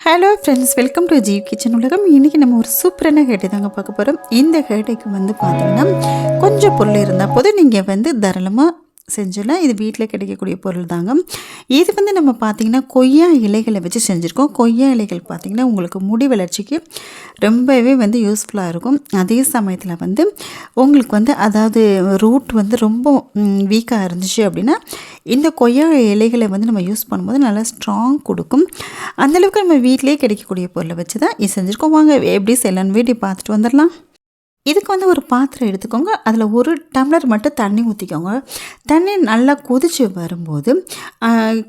Hello friends welcome to Jeev kitchen உலகம். இன்றைக்கி நம்ம ஒரு சூப்பரான ஹேட்டை தாங்க பார்க்க போகிறோம் இந்த ஹேட்டைக்கு வந்து பார்த்திங்கன்னா கொஞ்சம் பொருள் இருந்தால் போதும். நீங்கள் வந்து தாராளமாக செஞ்சிடலாம் இது வீட்டில் கிடைக்கக்கூடிய பொருள் தாங்க. இது வந்து நம்ம பார்த்திங்கன்னா கொய்யா இலைகளை வச்சு செஞ்சுருக்கோம். கொய்யா இலைகள் பார்த்திங்கன்னா உங்களுக்கு முடி வளர்ச்சிக்கு ரொம்பவே வந்து யூஸ்ஃபுல்லாக இருக்கும். அதே சமயத்தில் வந்து உங்களுக்கு வந்து அதாவது ரூட் வந்து ரொம்ப வீக்காக இருந்துச்சு அப்படின்னா இந்த கொய்யா இலைகளை வந்து நம்ம யூஸ் பண்ணும்போது நல்லா ஸ்ட்ராங் கொடுக்கும். அந்தளவுக்கு நம்ம வீட்டிலே கிடைக்கக்கூடிய பொருளை வச்சு தான் இது செஞ்சுருக்கோம். வாங்க எப்படி செய்யலான்னு வீடியோ பார்த்துட்டு வந்துடலாம். இதுக்கு வந்து ஒரு பாத்திரம் எடுத்துக்கோங்க. அதில் ஒரு டம்ளர் மட்டும் தண்ணி ஊற்றிக்கோங்க தண்ணி நல்லா கொதித்து வரும்போது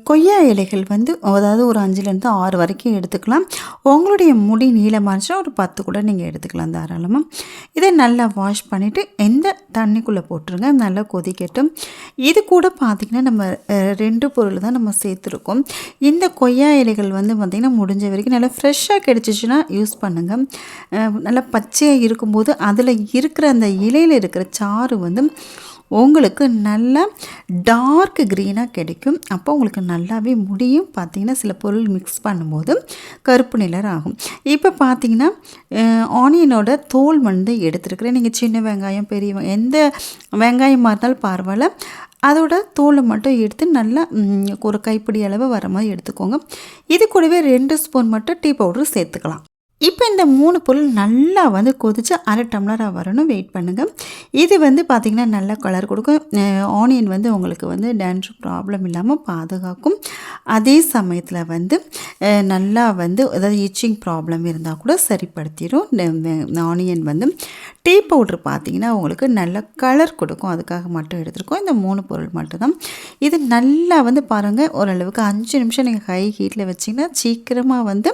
கொய்யா இலைகள் வந்து அதாவது ஒரு அஞ்சுலேருந்து ஆறு வரைக்கும் எடுத்துக்கலாம். உங்களுடைய முடி நீளமாச்சுன்னா ஒரு பத்து கூட நீங்கள் எடுத்துக்கலாம் தாராளமாக இதை நல்லா வாஷ் பண்ணிவிட்டு எந்த தண்ணிக்குள்ளே போட்டுருங்க நல்லா கொதிக்கட்டும். இது கூட பார்த்திங்கன்னா நம்ம ரெண்டு பொருள் தான் நம்ம சேர்த்துருக்கோம். இந்த கொய்யா இலைகள் வந்து பார்த்திங்கன்னா முடிஞ்ச வரைக்கும் நல்லா ஃப்ரெஷ்ஷாக கிடச்சிச்சின்னா யூஸ் பண்ணுங்கள் நல்லா பச்சையாக இருக்கும்போது அதில் இருக்கிற அந்த இலையில் இருக்கிற சாறு வந்து உங்களுக்கு நல்லா டார்க் க்ரீனாக கிடைக்கும். அப்போ உங்களுக்கு நல்லாவே முடியும். பார்த்திங்கன்னா சில பொருள் மிக்ஸ் பண்ணும்போது கருப்பு நிலர் ஆகும். இப்போ பார்த்தீங்கன்னா ஆனியனோட தோல் வந்து எடுத்துருக்குறேன். நீங்கள் சின்ன வெங்காயம் பெரிய எந்த வெங்காயமாக இருந்தாலும் பரவாயில்ல. அதோட தோலை மட்டும் எடுத்து நல்லா ஒரு கைப்பிடி அளவு வர மாதிரி எடுத்துக்கோங்க. இது கூடவே ரெண்டு ஸ்பூன் மட்டும் டீ பவுடர் சேர்த்துக்கலாம். இப்போ இந்த மூணு பொருள் நல்லா வந்து கொதித்து அரை டம்ளராக வரணும். வெயிட் பண்ணுங்கள் இது வந்து பார்த்திங்கன்னா நல்ல கலர் கொடுக்கும். ஆனியன் வந்து உங்களுக்கு வந்து டான்ஸ் ப்ராப்ளம் இல்லாமல் பாதுகாக்கும். அதே சமயத்தில் வந்து நல்லா வந்து அதாவது இச்சிங் ப்ராப்ளம் இருந்தால் கூட சரிப்படுத்திடும் ஆனியன் வந்து டீ பவுட்ரு பார்த்திங்கன்னா உங்களுக்கு நல்ல கலர் கொடுக்கும். அதுக்காக மட்டும் எடுத்துருக்கோம். இந்த மூணு பொருள் மட்டும்தான். இது நல்லா வந்து பாருங்கள் ஓரளவுக்கு அஞ்சு நிமிஷம் நீங்கள் ஹை ஹீட்டில் வச்சிங்கன்னா சீக்கிரமாக வந்து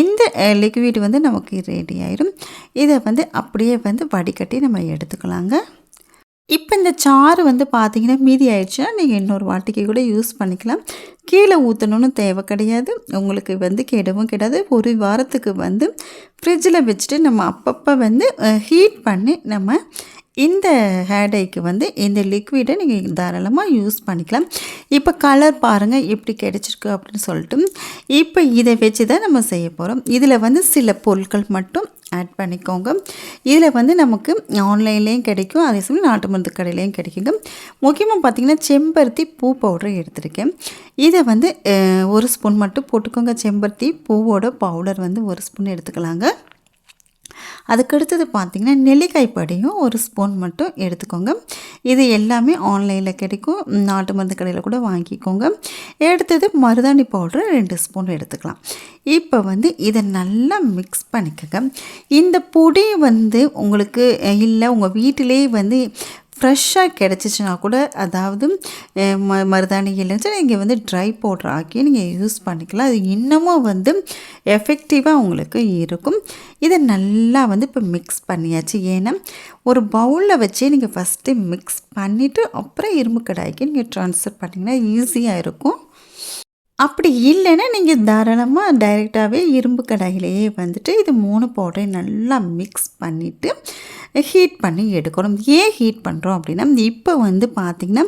இந்த லிக்விட் வந்து நமக்கு ரெடி ஆயிடும் இதை வந்து அப்படியே வந்து வடிகட்டி நம்ம எடுத்துக்கலாங்க. இப்போ இந்த சாறு வந்து பார்த்தீங்கன்னா மீதி ஆயிடுச்சுன்னா நீங்கள் இன்னொரு வாட்டிக்கு கூட யூஸ் பண்ணிக்கலாம். கீழே ஊற்றணும்னு தேவை கிடையாது. உங்களுக்கு வந்து கெடவும் கிடையாது ஒரு வாரத்துக்கு வந்து ஃப்ரிட்ஜில் வச்சுட்டு நம்ம அப்பப்போ வந்து ஹீட் பண்ணி நம்ம இந்த ஹேடைக்கு வந்து இந்த லிக்விடை நீங்கள் தாராளமாக யூஸ் பண்ணிக்கலாம். இப்போ கலர் பாருங்கள் எப்படி கிடைச்சிருக்கு அப்படின்னு சொல்லிட்டு. இப்போ இதை வச்சு தான் நம்ம செய்ய போகிறோம் இதில் வந்து சில பொருட்கள் மட்டும் ஆட் பண்ணிக்கோங்க. இதில் வந்து நமக்கு ஆன்லைன்லேயும் கிடைக்கும் அதே சமயம் நாட்டு மருந்து கடையிலையும் கிடைக்குங்க. முக்கியமாக பார்த்திங்கன்னா செம்பருத்தி பூ பவுடர் எடுத்திருக்கேன். இதை வந்து ஒரு ஸ்பூன் மட்டும் போட்டுக்கோங்க. செம்பருத்தி பூவோட பவுடர் வந்து ஒரு ஸ்பூன் எடுத்துக்கலாங்க. அதுக்கடுத்தது பார்த்திங்கன்னா நெல்லிக்காய் படியும் ஒரு ஸ்பூன் மட்டும் எடுத்துக்கோங்க. இது எல்லாமே ஆன்லைனில் கிடைக்கும். நாட்டு மருந்து கடையில் கூட வாங்கிக்கோங்க. எடுத்தது மருதாணி பவுடர் ரெண்டு ஸ்பூன் எடுத்துக்கலாம். இப்போ வந்து இதை நல்லா மிக்ஸ் பண்ணிக்கோங்க. இந்த பொடி வந்து உங்களுக்கு இல்லை உங்கள் வீட்டிலே வந்து ஃப்ரெஷ்ஷாக கிடச்சிச்சின்னா கூட அதாவது ம மருதாணி இல்லைன்னு நீங்கள் வந்து ட்ரை பவுடர் ஆக்கி நீங்கள் யூஸ் பண்ணிக்கலாம். அது இன்னமும் வந்து எஃபெக்டிவாக உங்களுக்கு இருக்கும். இதை நல்லா வந்து இப்போ மிக்ஸ் பண்ணியாச்சு. ஏன்னா ஒரு பவுலில் வச்சே நீங்கள் ஃபஸ்ட்டு மிக்ஸ் பண்ணிவிட்டு அப்புறம் இரும்பு கடாய்க்கு நீங்கள் ட்ரான்ஸ்ஃபர் பண்ணிங்கன்னா ஈஸியாக இருக்கும். அப்படி இல்லைன்னா நீங்கள் தாராளமாக டைரெக்டாகவே இரும்பு கடாயிலேயே வந்துட்டு இது மூணு பவுடரையும் நல்லா மிக்ஸ் பண்ணிவிட்டு ஹீட் பண்ணி எடுக்கணும். ஏன் ஹீட் பண்ணுறோம் அப்படின்னா இப்போ வந்து பார்த்திங்கன்னா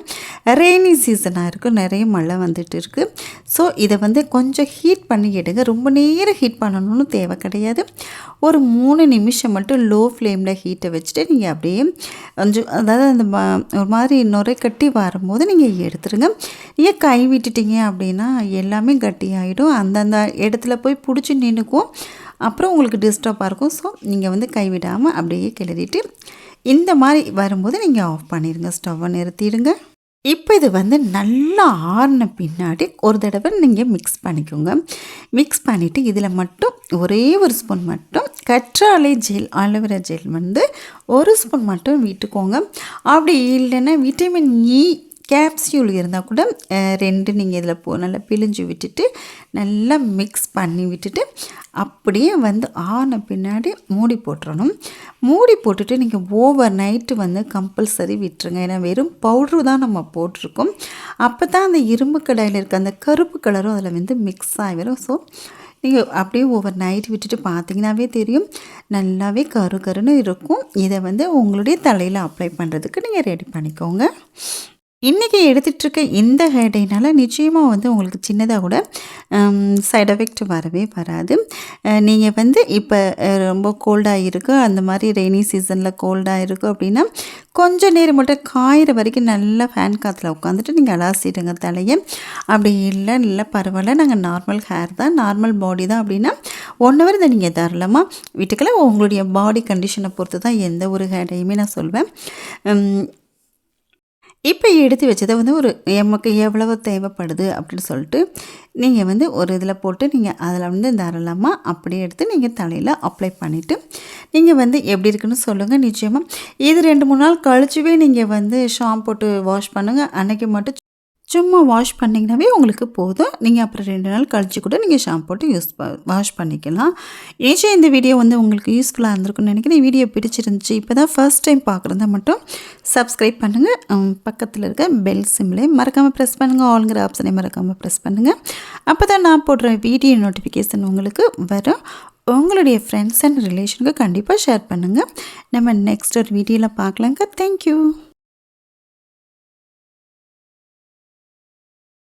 ரெய்னி சீசனாக இருக்குது நிறைய மழை வந்துட்டு இருக்குது ஸோ இதை வந்து கொஞ்சம் ஹீட் பண்ணி எடுங்க. ரொம்ப நேரம் ஹீட் பண்ணணும்னு தேவை கிடையாது. ஒரு மூணு நிமிஷம் மட்டும் லோ ஃப்ளேமில் ஹீட்டை வச்சுட்டு நீங்கள் அப்படியே கொஞ்சம் அதாவது அந்த ஒரு மாதிரி நுரை கட்டி வரும்போது நீங்கள் எடுத்துருங்க. நீங்கள் கை விட்டுட்டீங்க அப்படின்னா எல்லாமே கட்டி ஆகிடும் அந்தந்த இடத்துல போய் பிடிச்சி நின்றுக்கும் அப்புறம் உங்களுக்கு டிஸ்டர்பாக இருக்கும். ஸோ நீங்கள் வந்து கைவிடாமல் அப்படியே கிளறிட்டு இந்த மாதிரி வரும்போது நீங்கள் ஆஃப் பண்ணிடுங்க ஸ்டவ்வை நிறுத்திடுங்க. இப்போ இது வந்து நல்லா ஆறின பின்னாடி ஒரு தடவை நீங்கள் மிக்ஸ் பண்ணிக்கோங்க. மிக்ஸ் பண்ணிவிட்டு இதில் மட்டும் ஒரே ஒரு ஸ்பூன் மட்டும் கற்றாழை ஜெல் ஆலோவேரா ஜெல் வந்து ஒரு ஸ்பூன் மட்டும் விட்டுக்கோங்க. அப்படி இல்லைன்னா விட்டமின் இ கேப்சியூல் இருந்தால் கூட ரெண்டு நீங்கள் இதில் போ நல்லா பிழிஞ்சு விட்டுட்டு நல்லா மிக்ஸ் பண்ணி விட்டுட்டு அப்படியே வந்து ஆன பின்னாடி மூடி போட்டுறணும். மூடி போட்டுட்டு நீங்கள் ஓவர் நைட்டு வந்து கம்பல்சரி விட்டுருங்க. ஏன்னா வெறும் பவுட்ரு தான் நம்ம போட்டிருக்கோம். அப்போ தான் அந்த இரும்பு கடாயில் இருக்க அந்த கருப்பு கலரும் அதில் வந்து மிக்ஸ் ஆகிடும் ஸோ நீங்கள் அப்படியே ஓவர் நைட் விட்டுட்டு பார்த்தீங்கன்னாவே தெரியும். நல்லாவே கரு கருன்னு இருக்கும். இதை வந்து உங்களுடைய தலையில் அப்ளை பண்ணுறதுக்கு நீங்கள் ரெடி பண்ணிக்கோங்க. இன்றைக்கி எடுத்துகிட்ருக்க இந்த ஹேர் டைனால் நிச்சயமாக வந்து உங்களுக்கு சின்னதாக கூட சைட் எஃபெக்ட் வரவே வராது. நீங்கள் வந்து இப்போ ரொம்ப கோல்டாக இருக்குது அந்த மாதிரி ரெய்னி சீசனில் கோல்டாக இருக்குது அப்படின்னா கொஞ்சம் நேரம் மட்டும் காயிற வரைக்கும் நல்லா ஃபேன் காற்றுல உட்காந்துட்டு நீங்கள் அலாசிடுங்க தலையை. அப்படி இல்லை இல்லை பரவாயில்ல நாங்கள் நார்மல் ஹேர் தான் நார்மல் பாடி தான் அப்படின்னா ஒன் ஹவர் இதை நீங்கள் தாராளமாக வீட்டுக்கெல்லாம் உங்களுடைய பாடி கண்டிஷனை பொறுத்து தான் எந்த ஒரு ஹேடையுமே நான் சொல்வேன். இப்போ எடுத்து வச்சதை வந்து ஒரு எமக்கு எவ்வளவு தேவைப்படுது? அப்படின்னு சொல்லிட்டு நீங்கள் வந்து ஒரு இதில் போட்டு நீங்கள் அதில் வந்து தாராளமாக அப்படியே எடுத்து நீங்கள் தலையில் அப்ளை பண்ணிவிட்டு நீங்கள் வந்து எப்படி இருக்குன்னு சொல்லுங்கள் நிச்சயமாக இது ரெண்டு மூணு நாள் கழிச்சுவே நீங்கள் வந்து ஷாம்பு போட்டு வாஷ் பண்ணுங்கள் அன்னைக்கு மட்டும் சும்மா வாஷ் பண்ணிங்கனாவே உங்களுக்கு போதும். நீங்கள் அப்புறம் ரெண்டு நாள் கழித்து கூட நீங்கள் ஷாம்பு போட்டு யூஸ் வாஷ் பண்ணிக்கலாம். நிச்சயம் இந்த வீடியோ வந்து உங்களுக்கு யூஸ்ஃபுல்லாக இருந்திருக்கும்னு நினைக்கிறேன். வீடியோ பிடிச்சிருந்துச்சு இப்போ தான் ஃபர்ஸ்ட் டைம் பார்க்குறதா மட்டும் சப்ஸ்கிரைப் பண்ணுங்கள் பக்கத்தில் இருக்க பெல் சிம்லேயே மறக்காமல் ப்ரெஸ் பண்ணுங்கள் ஆளுங்கிற ஆப்ஷனை மறக்காமல் ப்ரெஸ் பண்ணுங்கள் அப்போ தான் நான் போடுற வீடியோ நோட்டிஃபிகேஷன் உங்களுக்கு வரும். உங்களுடைய ஃப்ரெண்ட்ஸ் அண்ட் ரிலேஷனுக்கு கண்டிப்பாக ஷேர் பண்ணுங்கள் நம்ம நெக்ஸ்ட் ஒரு வீடியோவில் பார்க்கலாங்க தேங்க்யூ